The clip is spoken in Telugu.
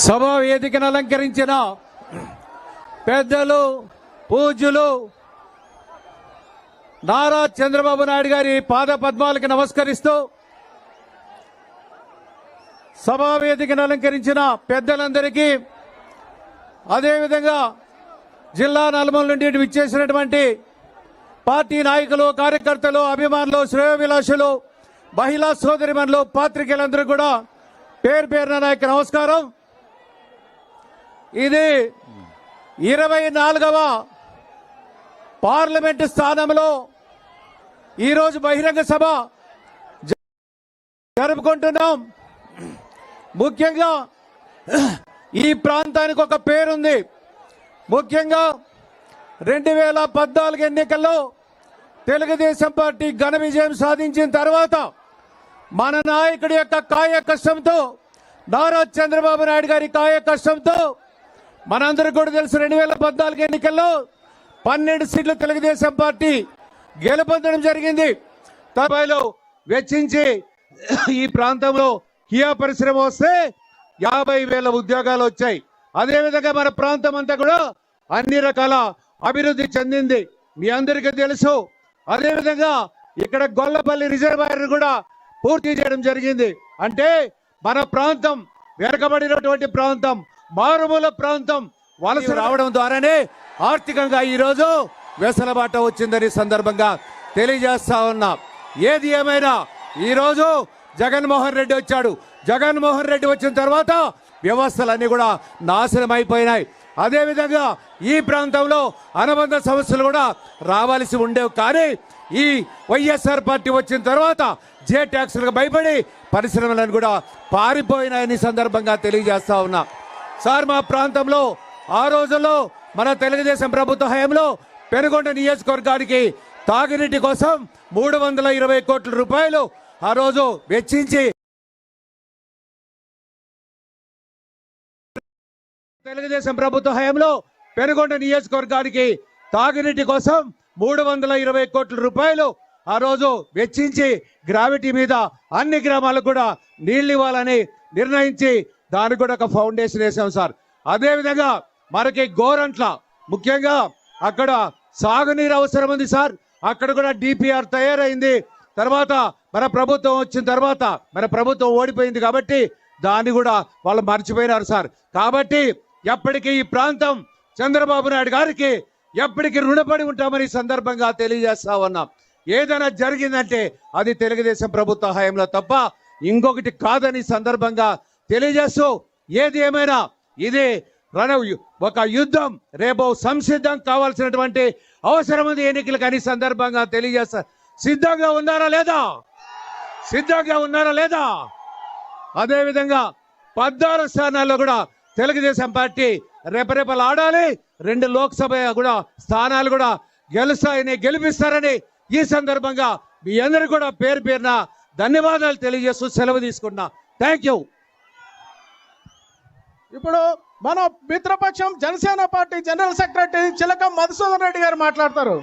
సభా వేదికను అలంకరించిన పెద్దలు పూజ్యులు నారా చంద్రబాబు నాయుడు గారి పాద పద్మాలకి నమస్కరిస్తూ సభా వేదికను అలంకరించిన పెద్దలందరికీ అదేవిధంగా జిల్లా నలుమూల నుండి విచ్చేసినటువంటి పార్టీ నాయకులు కార్యకర్తలు అభిమానులు శ్రేయోభిలాషులు మహిళా సోదరిమణులు పాత్రికేయులందరూ కూడా పేరు పేరున నాయకు నమస్కారం. ఇది ఇరవై నాలుగవ పార్లమెంటు స్థానంలో ఈరోజు బహిరంగ సభ జ- జరుపుకుంటున్నాం. ముఖ్యంగా ఈ ప్రాంతానికి ఒక పేరుంది. ముఖ్యంగా రెండు వేల పద్నాలుగు ఎన్నికల్లో తెలుగుదేశం పార్టీ ఘన విజయం సాధించిన తర్వాత మన నాయకుడి యొక్క కాయ కష్టంతో నారా చంద్రబాబు నాయుడు గారి కాయ కష్టంతో మనందరికి కూడా తెలుసు రెండు వేల పద్నాలుగు ఎన్నికల్లో పన్నెండు సీట్లు తెలుగుదేశం పార్టీ గెలుపొందడం జరిగింది. తొంభైలో వెచ్చించి ఈ ప్రాంతంలో కియా పరిశ్రమ వస్తే యాభై వేల ఉద్యోగాలు వచ్చాయి. అదేవిధంగా మన ప్రాంతం అంతా కూడా అన్ని రకాల అభివృద్ధి చెందింది. మీ అందరికీ తెలుసు. అదేవిధంగా ఇక్కడ గొల్లపల్లి రిజర్వాయర్ కూడా పూర్తి చేయడం జరిగింది. అంటే మన ప్రాంతం వెనకబడినటువంటి ప్రాంతం. మారుమూల ప్రాంతం వలస రావడం ద్వారానే ఆర్థికంగా ఈరోజు వెసలబాట వచ్చిందని సందర్భంగా తెలియజేస్తా ఉన్నా. ఏది ఏమైనా ఈరోజు జగన్మోహన్ రెడ్డి వచ్చాడు. జగన్మోహన్ రెడ్డి వచ్చిన తర్వాత వ్యవస్థలన్నీ కూడా నాశనం అయిపోయినాయి అదేవిధంగా ఈ ప్రాంతంలో అనుబంధ సమస్యలు కూడా రావాల్సి ఉండేవి. కానీ ఈ వైఎస్ఆర్ పార్టీ వచ్చిన తర్వాత జే ట్యాక్స్లకు భయపడి పరిశ్రమలను కూడా పారిపోయినాయని సందర్భంగా తెలియజేస్తా ఉన్నా. సార్ మా ప్రాంతంలో ఆ రోజుల్లో మన తెలుగుదేశం ప్రభుత్వ హయాంలో పెనుగొండ నియోజకవర్గానికి తాగునీటి కోసం మూడు వందల ఇరవై కోట్ల రూపాయలు ఆ రోజు వెచ్చించి తెలుగుదేశం ప్రభుత్వ హయాంలో పెనుగొండ నియోజకవర్గానికి తాగునీటి కోసం మూడు వందల ఇరవై కోట్ల రూపాయలు ఆ రోజు వెచ్చించి గ్రావిటీ మీద అన్ని గ్రామాలకు కూడా నీళ్ళు ఇవ్వాలని నిర్ణయించి దానికి కూడా ఒక ఫౌండేషన్ వేసాం సార్. అదేవిధంగా మనకి గోరంట్ల ముఖ్యంగా అక్కడ సాగునీరు అవసరం ఉంది సార్. అక్కడ కూడా డిపిఆర్ తయారైంది. తర్వాత మన ప్రభుత్వం వచ్చిన తర్వాత మన ప్రభుత్వం ఓడిపోయింది కాబట్టి దాన్ని కూడా వాళ్ళు మర్చిపోయినారు సార్. కాబట్టి ఎప్పటికీ ఈ ప్రాంతం చంద్రబాబు నాయుడు గారికి ఎప్పటికీ రుణపడి ఉంటామని సందర్భంగా తెలియజేస్తా ఉన్నాం. ఏదైనా జరిగిందంటే అది తెలుగుదేశం ప్రభుత్వ హయాంలో తప్ప ఇంకొకటి కాదని సందర్భంగా తెలియజేస్తూ ఏది ఏమైనా ఇది రణ ఒక యుద్ధం రేపు సంసిద్ధం కావాల్సినటువంటి అవసరం ఉంది ఎన్నికలకు అని సందర్భంగా తెలియజేస్తా. సిద్ధంగా ఉన్నారా లేదా? సిద్ధంగా ఉన్నారా లేదా? అదేవిధంగా పద్నాలుగు స్థానాల్లో కూడా తెలుగుదేశం పార్టీ రెపరెపలు ఆడాలి. రెండు లోక్సభ కూడా స్థానాలు కూడా గెలుస్తాయని గెలిపిస్తారని ఈ సందర్భంగా మీ అందరూ కూడా పేరు పేరున ధన్యవాదాలు తెలియజేస్తూ సెలవు తీసుకున్నా థ్యాంక్ యూ. ఇప్పుడు మన మిత్రపక్షం Janasena party general secretary Chilaka Madhusudan Reddy గారు మాట్లాడతారు.